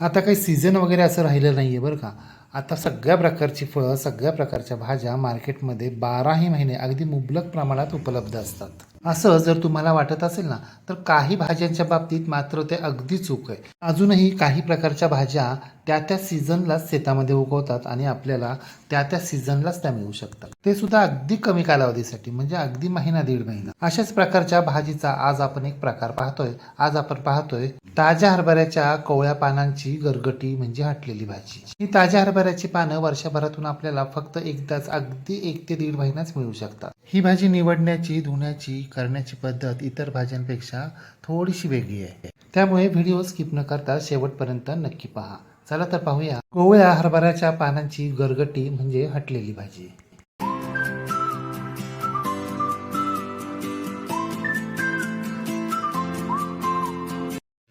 आता काही सीझन वगैरे असं राहिलं नाही आहे बरं का. आता सगळ्या प्रकारची फळं सगळ्या प्रकारच्या भाज्या मार्केटमध्ये बाराही महिने अगदी मुबलक प्रमाणात उपलब्ध असतात. असं जर तुम्हाला वाटत असेल ना तर काही भाज्यांच्या बाबतीत मात्र ते अगदी चूक आहे. अजूनही काही प्रकारच्या भाज्या त्या त्या सीझनलाच शेतामध्ये उगवतात आणि आपल्याला त्या त्या सीझनलाच त्या मिळू शकतात. ते सुद्धा अगदी कमी कालावधीसाठी म्हणजे अगदी महिना दीड महिना. अशाच प्रकारच्या भाजीचा आज आपण एक प्रकार पाहतोय. आज आपण पाहतोय ताज्या हरभऱ्याच्या कोवळ्या पानांची गरगटी म्हणजे हटलेली भाजी. ही ताज्या हरभऱ्याची पानं वर्षभरातून आपल्याला फक्त एकदाच अगदी एक ते दीड महिनाच मिळू शकतात. ही भाजी निवडण्याची धुण्याची करण्याची पद्धत इतर भाज्यांपेक्षा थोडीशी वेगळी आहे. त्यामुळे व्हिडिओ स्किप न करता शेवटपर्यंत नक्की पहा. चला तर पाहूया. गोवळ्या हरभऱ्याच्या पानांची गरगटी म्हणजे हटलेली भाजी.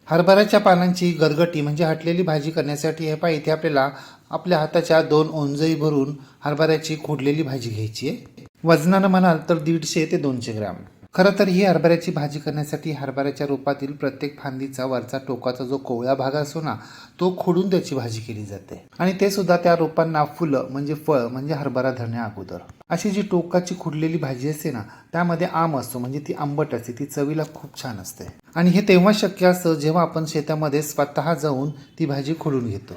हरभऱ्याच्या पानांची गरगटी म्हणजे हटलेली भाजी करण्यासाठी हे पहा इथे आपल्याला आपल्या हाताच्या दोन ओंजळी भरून हरभऱ्याची खोडलेली भाजी घ्यायची आहे. वजनानं म्हणाल तर दीडशे ते दोनशे ग्रॅम. खरं तर ही हरभऱ्याची भाजी करण्यासाठी हरभऱ्याच्या रूपातील प्रत्येक फांदीचा वरचा टोकाचा जो कोवळा भाग असतो ना तो खोडून त्याची भाजी केली जाते. आणि ते सुद्धा त्या रोपांना फुलं म्हणजे फळ म्हणजे हरभरा धरण्या अगोदर. अशी जी टोकाची खुडलेली भाजी असते ना त्यामध्ये आम असतो म्हणजे ती आंबट असते ती चवीला खूप छान असते. आणि हे तेव्हा शक्य असतं जेव्हा आपण शेतामध्ये स्वतः जाऊन ती भाजी खोडून घेतो.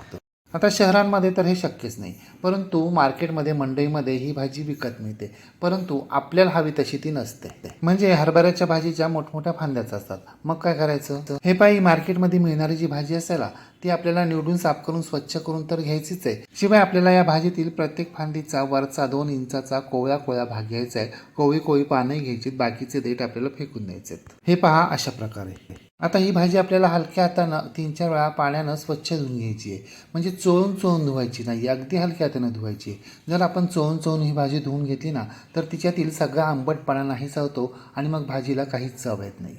आता शहरांमध्ये तर हे शक्यच नाही. परंतु मार्केटमध्ये मंडईमध्ये ही भाजी विकत मिळते. परंतु आपल्याला हवी तशी ती नसते. म्हणजे हरभऱ्याच्या भाजीच्या मोठमोठ्या फांद्याच असतात. मग काय करायचं? हे पायी मार्केटमध्ये मिळणारी जी भाजी असेल ती आपल्याला निवडून साफ करून स्वच्छ करून तर घ्यायचीच आहे. शिवाय आपल्याला या भाजीतील प्रत्येक फांदीचा वरचा दोन इंचाचा कोवळा कोवळा भाग घ्यायचा आहे. कोळी कोळी पानही घ्यायची बाकीचे देठ आपल्याला फेकून द्यायचे हे पहा अशा प्रकारे. आता ही भाजी आपल्याला हलक्या हातानं तीन चार वेळा पाण्यानं स्वच्छ धुवून घ्यायची आहे. म्हणजे चोळून चोळून धुवायची नाही अगदी हलक्या हातानं धुवायची आहे. जर आपण चोळून चोळून ही भाजी धुवून घेतली ना तर तिच्यातील सगळा आंबटपणा नाही होतो आणि मग भाजीला काहीच चव येत नाही.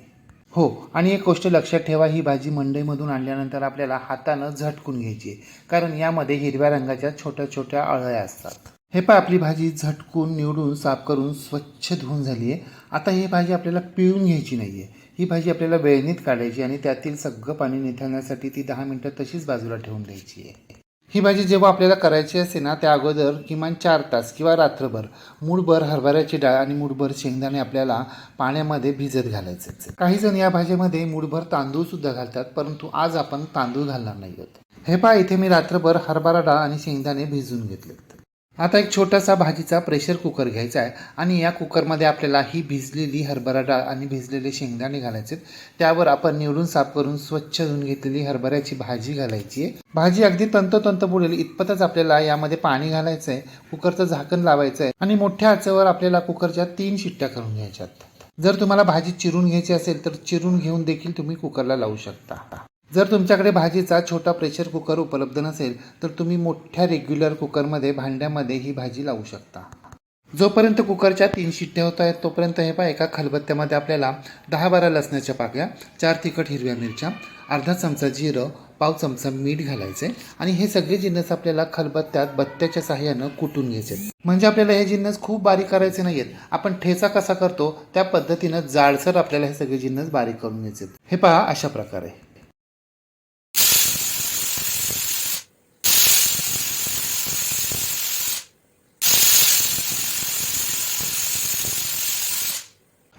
हो आणि एक गोष्ट लक्षात ठेवा ही भाजी मंडईमधून आणल्यानंतर आपल्याला हातानं झटकून घ्यायची आहे. कारण यामध्ये हिरव्या रंगाच्या छोट्या छोट्या अळ्या असतात. हे पहा आपली भाजी झटकून निवडून साफ करून स्वच्छ धुवून झाली आहे. आता ही भाजी आपल्याला पिळून घ्यायची नाही आहे ही भाजी आपल्याला वेळणीत काढायची आणि त्यातील सगळं पाणी निथळण्यासाठी ती दहा मिनटं तशीच बाजूला ठेवून द्यायची आहे. ही भाजी जेव्हा आपल्याला करायची असते ना त्या अगोदर किमान चार तास किंवा रात्रभर मूळभर हरभऱ्याची डाळ आणि मूडभर शेंगदाणे आपल्याला पाण्यामध्ये भिजत घालायचे. काही जण या भाजीमध्ये मूळभर तांदूळ सुद्धा घालतात परंतु आज आपण तांदूळ घालणार नाही आहोत. हे पहा इथे मी रात्रभर हरभरा डाळ आणि शेंगदाणे भिजून घेतलेत. आता एक छोटासा भाजीचा प्रेशर कुकर घ्यायचा आहे. आणि या कुकरमध्ये आपल्याला ही भिजलेली हरभरा डाळ आणि भिजलेले शेंगदाणे घालायचे त्यावर आपण निवडून साफ करून स्वच्छ धुवून घेतलेली हरभऱ्याची भाजी घालायची आहे. भाजी अगदी तंतोतंत बुडेल इतपतच आपल्याला यामध्ये पाणी घालायचं आहे कुकरचं झाकण लावायचं आहे आणि मोठ्या आचेवर आपल्याला कुकरच्या तीन शिट्ट्या करून घ्यायच्यात. जर तुम्हाला भाजी चिरून घ्यायची असेल तर चिरून घेऊन देखील तुम्ही कुकरला लावू शकता. जर तुमच्याकडे भाजीचा छोटा प्रेशर कुकर उपलब्ध नसेल तर तुम्ही मोठ्या रेग्युलर कुकरमध्ये भांड्यामध्ये ही भाजी लावू शकता. जोपर्यंत कुकरच्या तीन शिट्ट्या होत आहेत तोपर्यंत हे पहा एका खलबत्त्यामध्ये आपल्याला दहा बारा लसणाच्या पाकळ्या चार तिखट हिरव्या मिरच्या अर्धा चमचा जिरं पाव चमचा मीठ घालायचे आणि हे सगळे जिन्नस आपल्याला खलबत्त्यात बत्त्याच्या सहाय्यानं कुटून घ्यायचे. म्हणजे आपल्याला हे जिन्नस खूप बारीक करायचे नाहीयेत. आपण ठेचा कसा करतो त्या पद्धतीनं जाडसर आपल्याला हे सगळे जिन्नस बारीक करून घ्यायचे हे पहा अशा प्रकारे.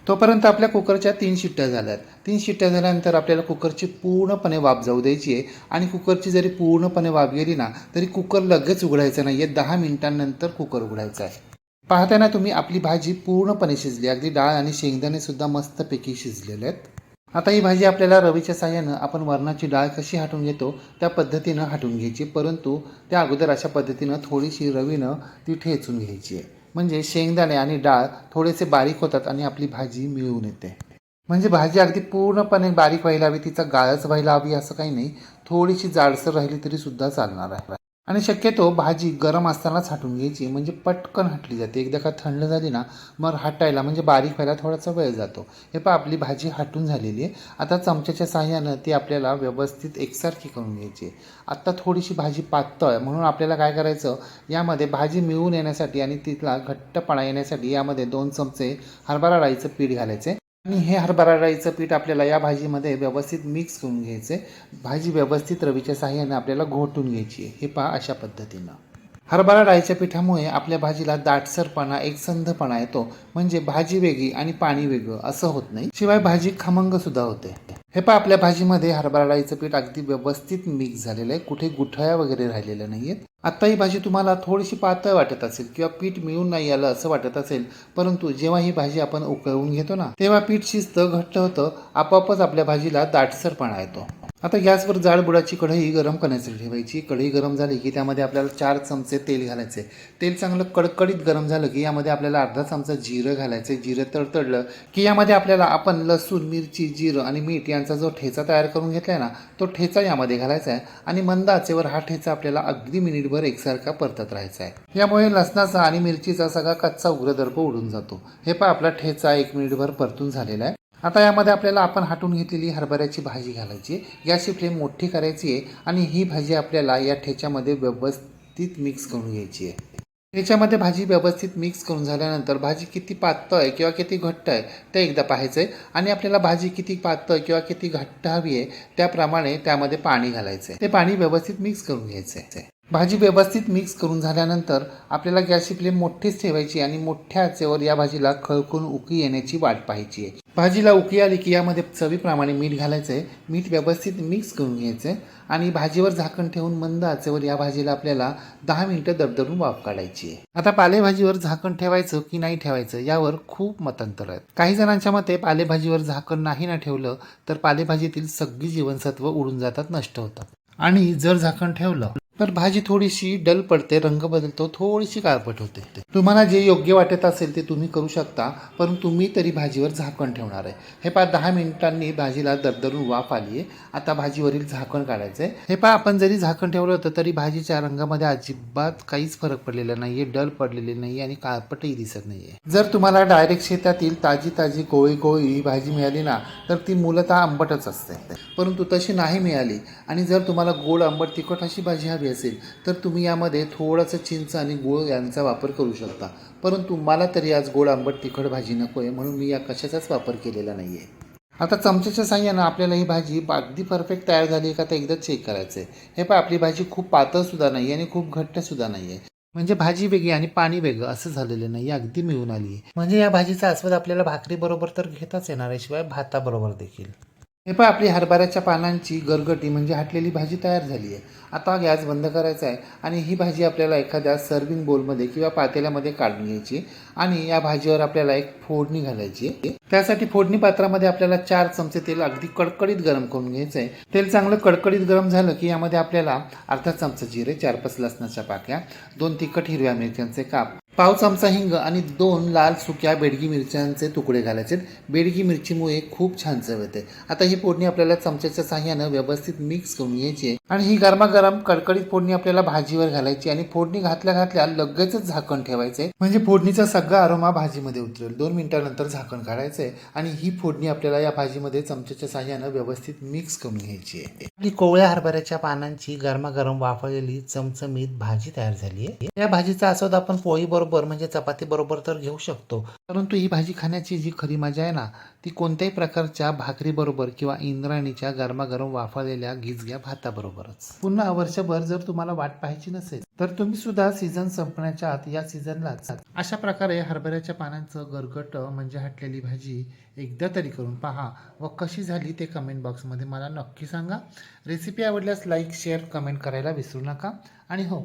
तोपर्यंत आपल्या कुकरच्या तीन शिट्ट्या झाल्यात. तीन शिट्ट्या झाल्यानंतर आपल्याला कुकरची पूर्णपणे वाफ जाऊ द्यायची आहे. आणि कुकरची जरी पूर्णपणे वाफ गेली ना तरी कुकर लगेच उघडायचं नाही आहे दहा मिनिटांनंतर कुकर उघडायचा आहे. पाहताना तुम्ही आपली भाजी पूर्णपणे शिजली. अगदी डाळ आणि शेंगदाणे सुद्धा मस्तपैकी शिजलेले आहेत. आता ही भाजी आपल्याला रवीच्या साह्यानं आपण वरणाची डाळ कशी हाटून घेतो त्या पद्धतीनं हटवून घ्यायची. परंतु त्या अगोदर अशा पद्धतीनं थोडीशी रवीनं ती ठेचून घ्यायची आहे. म्हणजे शेंगदाणे आणि डाळ थोडेसे बारीक होतात आणि आपली भाजी मिळून येते. म्हणजे भाजी अगदी पूर्णपणे बारीक व्हायला हवी तिचा गाळच व्हायला हवी असं काही नाही. थोडीशी जाडसर राहिली तरी सुद्धा चालणार आहे. आणि शक्यतो भाजी गरम असतानाच हाटून घ्यायची म्हणजे पटकन हटली जाते. एकदा का थंड झाली ना मग हटायला म्हणजे बारीक व्हायला थोडासा वेळ जातो. हे पहा आपली भाजी हाटून झालेली आहे. आता चमच्याच्या साह्यानं ती आपल्याला व्यवस्थित एकसारखी करून घ्यायची आत्ता थोडीशी भाजी पातळ आहे म्हणून आपल्याला काय करायचं यामध्ये भाजी मिळून येण्यासाठी आणि तिथला घट्टपणा येण्यासाठी यामध्ये दोन चमचे हरभरा डाळीचं पीठ घालायचे. आणि हे हरभरा डाळीचं पीठ आपल्याला या भाजीमध्ये व्यवस्थित मिक्स करून घ्यायचं आहे भाजी व्यवस्थित रवीच्या साह्याने आपल्याला घोटून घ्यायची आहे. हे पहा अशा पद्धतीनं. हरभरा डाळीच्या पिठामुळे आपल्या भाजीला दाटसरपणा एकसंधपणा येतो. म्हणजे भाजी वेगळी आणि पाणी वेगळं असं होत नाही. शिवाय भाजी खमंग सुद्धा होते. हे पहा आपल्या भाजीमध्ये हरभरा डाळीचं पीठ अगदी व्यवस्थित मिक्स झालेलं आहे. कुठे गुठळ्या वगैरे राहिलेल्या नाहीयेत. आत्ता ही भाजी तुम्हाला थोडीशी पातळ वाटत असेल किंवा पीठ मिळून नाही आलं असं वाटत असेल परंतु जेव्हा ही भाजी आपण उकळवून घेतो ना तेव्हा पीठ शिजतं घट्ट होतं आपोआपच आपल्या भाजीला दाटसरपणा येतो. आता गॅसवर जाड बुडाची कढई गरम करण्यासाठी ठेवायची. कढई गरम झाली की त्यामध्ये आपल्याला चार चमचे तेल घालायचे. तेल चांगलं कडकडीत गरम झालं की यामध्ये आपल्याला अर्धा चमचा जिरं घालायचं. जिरं तडतडलं की यामध्ये आपल्याला आपण लसूण मिरची जिरं आणि मीठ यांचा जो ठेचा तयार करून घेतलाय ना तो ठेचा यामध्ये घालायचा आहे. आणि मंद आचेवर हा ठेचा आपल्याला अगदी मिनिट मिनिटभर एकसारखा परतत राहायचा आहे. यामुळे लसणाचा आणि मिरचीचा सगळा कच्चा उग्रदर्प उडून जातो. हे पहा आपला ठेचा एक मिनिटभर परतून झालेला आहे. आता यामध्ये आपल्याला आपण हाटून घेतलेली हरभऱ्याची भाजी घालायची आहे. गॅसची फ्लेम मोठी करायची आहे आणि ही भाजी आपल्याला या ठेच्यामध्ये व्यवस्थित मिक्स करून घ्यायची आहे. त्याच्यामध्ये भाजी व्यवस्थित मिक्स करून झाल्यानंतर भाजी किती पातळ आहे किंवा किती घट्ट आहे ते एकदा पाहायचं आहे. आणि आपल्याला भाजी किती पातळ किंवा किती घट्ट हवी आहे त्याप्रमाणे त्यामध्ये पाणी घालायचं आहे. ते पाणी व्यवस्थित मिक्स करून घ्यायचं आहे. भाजी व्यवस्थित मिक्स करून झाल्यानंतर आपल्याला गॅसची फ्लेम मोठीच ठेवायची आणि मोठ्या आचेवर या भाजीला खळकून उकी येण्याची वाट पाहायची आहे. भाजीला उकी आली की यामध्ये चवीप्रमाणे मीठ घालायचं आहे मीठ व्यवस्थित मिक्स करून घ्यायचं आहे आणि भाजीवर झाकण ठेवून मंद आचेवर या भाजीला आपल्याला दहा मिनिटं दरदरून वाफ काढायची आहे. आता पालेभाजीवर झाकण ठेवायचं की नाही ठेवायचं यावर खूप मतांतर आहेत. काही जणांच्या मते पालेभाजीवर झाकण नाही ना ठेवलं तर पालेभाजीतील सगळी जीवनसत्व उडून जातात नष्ट होतात. आणि जर झाकण ठेवलं तर भाजी थोडीशी डल पडते रंग बदलतो थोडीशी काळपट होते तुम्हाला जे योग्य वाटत असेल ते तुम्ही करू शकता परंतु मी तरी भाजीवर झाकण ठेवणार आहे. हे पहा दहा मिनिटांनी भाजीला दरदरून वाफ आली आहे आता भाजीवरील झाकण काढायचं आहे हे पहा आपण जरी झाकण ठेवलं होतं तरी भाजीच्या रंगामध्ये अजिबात काहीच फरक पडलेला नाही आहे डल पडलेली नाही आणि काळपटही दिसत नाही आहे जर तुम्हाला डायरेक्ट शेतातील ताजी ताजी कोळी कोळी ही भाजी मिळाली ना तर ती मूलतः आंबटच असते. परंतु तशी नाही मिळाली आणि जर तुम्हाला गोड आंबट तिखट अशी भाजी हवी असेल तर तुम्ही यामध्ये थोडंसं चिंच आणि गुळ यांचा वापर करू शकता. परंतु मला तरी आज गोड आंबट तिखट भाजी नको आहे म्हणून मी या कशाचाच वापर केलेला नाही आहे आता चमच्याच्या साह्यानं आपल्याला ही भाजी अगदी परफेक्ट तयार झाली का ते एकदा चेक करायचं आहे हे पण आपली भाजी खूप पातळसुद्धा नाही आहे आणि खूप घट्टसुद्धा नाही आहे म्हणजे भाजी वेगळी आणि पाणी वेगळं असं झालेलं नाही अगदी मिळून आली आहे म्हणजे या भाजीचा आस्वाद आपल्याला भाकरी बरोबर तर घेताच येणार आहे शिवाय भाताबरोबर देखील. हे पण आपली हरभऱ्याच्या पानांची गरगटी म्हणजे हाटलेली भाजी तयार झाली आहे. आता गॅस बंद करायचा आहे आणि ही भाजी आपल्याला एखाद्या सर्विंग बोलमध्ये किंवा पातेल्यामध्ये काढून घ्यायची आणि या भाजीवर आपल्याला एक फोडणी घालायची आहे. त्यासाठी फोडणी पात्रामध्ये आपल्याला चार चमचे तेल अगदी कडकडीत गरम करून घ्यायचं आहे. तेल चांगलं कडकडीत गरम झालं की यामध्ये आपल्याला अर्धा चमचा जिरे चार पाच लसणाच्या पाक्या दोन तिखट हिरव्या मिरच्यांचे काप पाव चमचा हिंग आणि दोन लाल सुक्या बेडगी मिरच्यांचे तुकडे घालायचे. बेडगी मिरचीमुळे खूप छान चव येते. आता ही फोडणी आपल्याला चमच्याच्या साह्यानं व्यवस्थित मिक्स करून घ्यायची आहे. आणि ही गरमागरम कडकडीत फोडणी आपल्याला भाजीवर घालायची आणि फोडणी घातल्या घातल्या लगेचच झाकण ठेवायचे. म्हणजे फोडणीचा सगळा आरोमा भाजीमध्ये उतरेल. दोन मिनिटानंतर झाकण काढायचंय आणि ही फोडणी आपल्याला या भाजीमध्ये चमच्याच्या साह्यानं व्यवस्थित मिक्स करून घ्यायची आहे. कोवळ्या हरभऱ्याच्या पानांची गरमागरम वाफळलेली चमचमीत भाजी तयार झाली आहे. या भाजीचा आस्वाद आपण पोळी बरोबर म्हणजे चपाती बरोबर तर घेऊ शकतो. परंतु ही भाजी खाण्याची जी खरी मजा आहे ना ती कोणत्याही प्रकारच्या भाकरी बरोबर किंवा इंद्राणीच्या गरमागरम वाफळलेल्या गिजग्या भाताबरोबरच. पुन्हा वर्षभर जर तुम्हाला वाट पाहायची नसेल तर तुम्ही सुद्धा सीझन संपण्याच्या आत या सीझनलाच अशा प्रकारे हरभऱ्याच्या पानांचं गरगट म्हणजे हटलेली भाजी एकदा तरी करून पहा व कशी झाली ते कमेंट बॉक्समध्ये मला नक्की सांगा. रेसिपी आवडल्यास लाईक शेअर कमेंट करायला विसरू नका. आणि हो